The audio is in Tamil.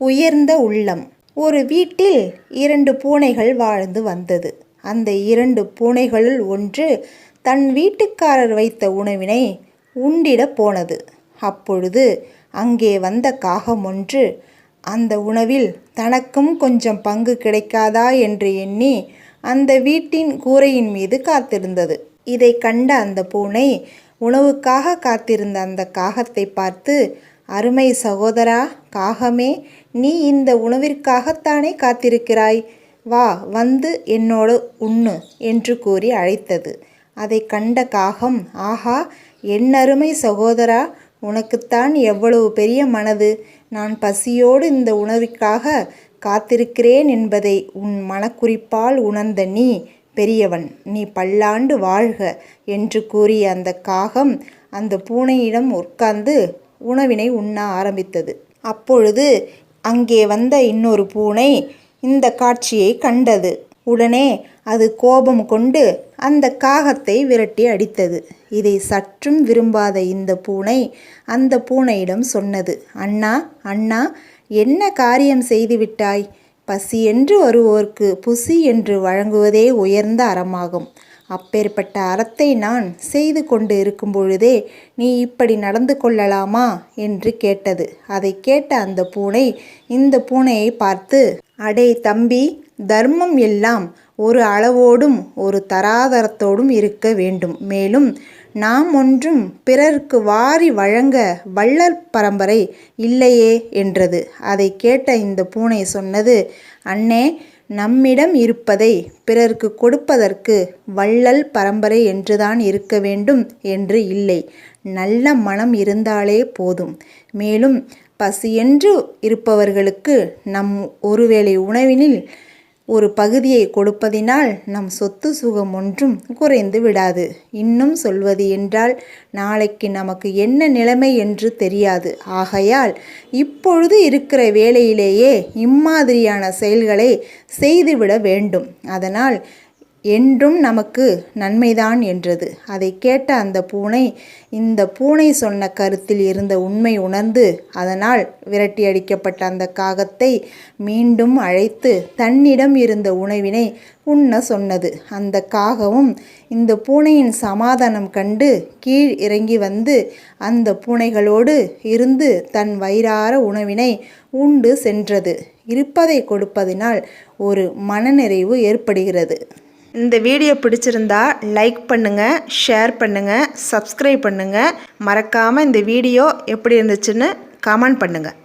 உயர்ந்த உள்ளம். ஒரு வீட்டில் இரண்டு பூனைகள் வாழ்ந்து வந்தது. அந்த இரண்டு பூனைகளுள் ஒன்று தன் வீட்டுக்காரர் வைத்த உணவினை உண்டிடப் போனது. அப்பொழுது அங்கே வந்த காகம் ஒன்று அந்த உணவில் தனக்கும் கொஞ்சம் பங்கு கிடைக்காதா? என்று எண்ணி அந்த வீட்டின் கூரையின் மீது காத்திருந்தது. இதை கண்ட அந்த பூனை உணவுக்காக காத்திருந்த அந்த காகத்தை பார்த்து அருமை சகோதரா காகமே நீ இந்த உணவிற்காகத்தானே காத்திருக்கிறாய்? வா வந்து என்னோடு உண்ணு என்று கூறி அழைத்தது. அதை கண்ட காகம் ஆஹா என் அருமை சகோதரா உனக்குத்தான் எவ்வளவு பெரிய மனது. நான் பசியோடு இந்த உணவிற்காக காத்திருக்கிறேன் என்பதை உன் மனக்குறிப்பால் உணர்ந்த நீ பெரியவன் நீ பல்லாண்டு வாழ்க என்று கூறிய அந்த காகம் அந்த பூனையிடம் உட்கார்ந்து உணவினை உண்ண ஆரம்பித்தது. அப்பொழுது அங்கே வந்த இன்னொரு பூனை இந்த காட்சியை கண்டது. உடனே அது கோபம் கொண்டு அந்த காகத்தை விரட்டி அடித்தது. இதை சற்றும் விரும்பாத இந்த பூனை அந்த பூனையிடம் சொன்னது அண்ணா அண்ணா என்ன காரியம் செய்துவிட்டாய் பசி என்று வருவோர்க்கு புசி என்று வழங்குவதே உயர்ந்த அறமாகும். அப்பேற்பட்ட அறத்தை நான் செய்து கொண்டு இருக்கும் பொழுதே நீ இப்படி நடந்து கொள்ளலாமா? என்று கேட்டது. அதை கேட்ட அந்த பூனை இந்த பூனையை பார்த்து அடே தம்பி தர்மம் எல்லாம் ஒரு அளவோடும் ஒரு தராதரத்தோடும் இருக்க வேண்டும். மேலும் நாம் ஒன்றும் பிறருக்கு வாரி வழங்க வள்ளல் பரம்பரை இல்லையே என்றது. அதை கேட்ட இந்த பூனை சொன்னது அண்ணே நம்மிடம் இருப்பதை பிறருக்கு கொடுப்பதற்கு வள்ளல் பரம்பரை என்றுதான் இருக்க வேண்டும் என்று இல்லை. நல்ல மனம் இருந்தாலே போதும். மேலும் பசியென்று இருப்பவர்களுக்கு நம் ஒருவேளை உணவினில் ஒரு பகுதியை கொடுப்பதினால் நம் சொத்து சுகம் ஒன்றும் குறைந்து விடாது. இன்னும் சொல்வது என்றால் நாளைக்கு நமக்கு என்ன நிலைமை என்று தெரியாது. ஆகையால் இப்பொழுது இருக்கிற வேலையிலேயே இம்மாதிரியான செயல்களை செய்துவிட வேண்டும். அதனால் என்றும் நமக்கு நன்மைதான் என்றது. அதை கேட்ட அந்த பூனை இந்த பூனை சொன்ன கருத்தில் இருந்த உண்மை உணர்ந்து அதனால் விரட்டி அடிக்கப்பட்ட அந்த காகத்தை மீண்டும் அழைத்து தன்னிடம் இருந்த உணவினை உண்ண சொன்னது. அந்த காகமும் இந்த பூனையின் சமாதானம் கண்டு கீழ் இறங்கி வந்து அந்த பூனைகளோடு இருந்து தன் வயிறார உணவினை உண்டு சென்றது. இருப்பதை கொடுப்பதினால் ஒரு மனநிறைவு ஏற்படுகிறது. இந்த வீடியோ பிடிச்சிருந்தா லைக் பண்ணுங்கள் ஷேர் பண்ணுங்கள் சப்ஸ்கிரைப் பண்ணுங்கள் மறக்காமல் இந்த வீடியோ எப்படி இருந்துச்சுன்னு கமெண்ட் பண்ணுங்கள்